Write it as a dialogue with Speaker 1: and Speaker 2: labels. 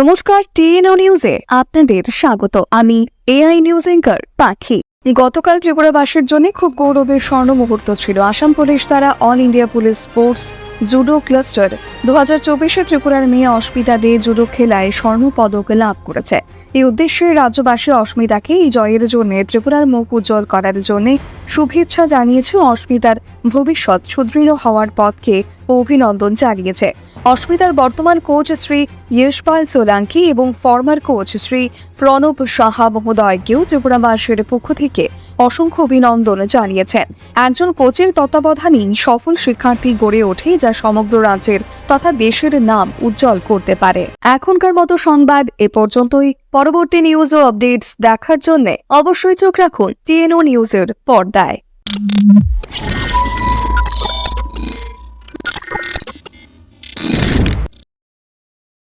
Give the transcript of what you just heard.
Speaker 1: নমস্কার, টিএনও নিউজে আপনাদের স্বাগত। আমি এআই নিউজ এঙ্কার পাখি। গতকাল ত্রিপুরাবাসীর জন্য খুব গৌরবের স্বর্ণ মুহূর্ত ছিল। আসাম পুলিশ দ্বারা all India police sports judo cluster দু হাজার চব্বিশে ত্রিপুরার মেয়ে অস্মিতা দে জুডো খেলায় স্বর্ণ পদক লাভ করেছে। এই উদ্দেশ্যে রাজ্যবাসী অস্মিতাকে এই জয়ের জন্য ত্রিপুরার মুখ উজ্জ্বল করার জন্য শুভেচ্ছা জানিয়েছে অস্মিতার ভবিষ্যৎ। সুদৃঢ় হওয়ার পথকে অভিনন্দন জানিয়েছে। অস্মিতার বর্তমান কোচ শ্রী ইয়শপাল সোলাঙ্কি এবং ফর্মার কোচ শ্রী প্রণব সাহা মহোদয়কেও ত্রিপুরাবাসীর পক্ষ থেকে অসংখ্য অভিনন্দন জানিয়েছেন। একজন কোচের তত্ত্বাবধানেই সফল শিক্ষার্থী গড়ে ওঠে যা সমগ্র রাজ্যের তথা দেশের নাম উজ্জ্বল করতে পারে। এখনকার মতো সংবাদ এ পর্যন্তই। পরবর্তী নিউজ ও আপডেটস দেখার জন্য অবশ্যই চোখ রাখুন টিএনও নিউজের পর্দায়।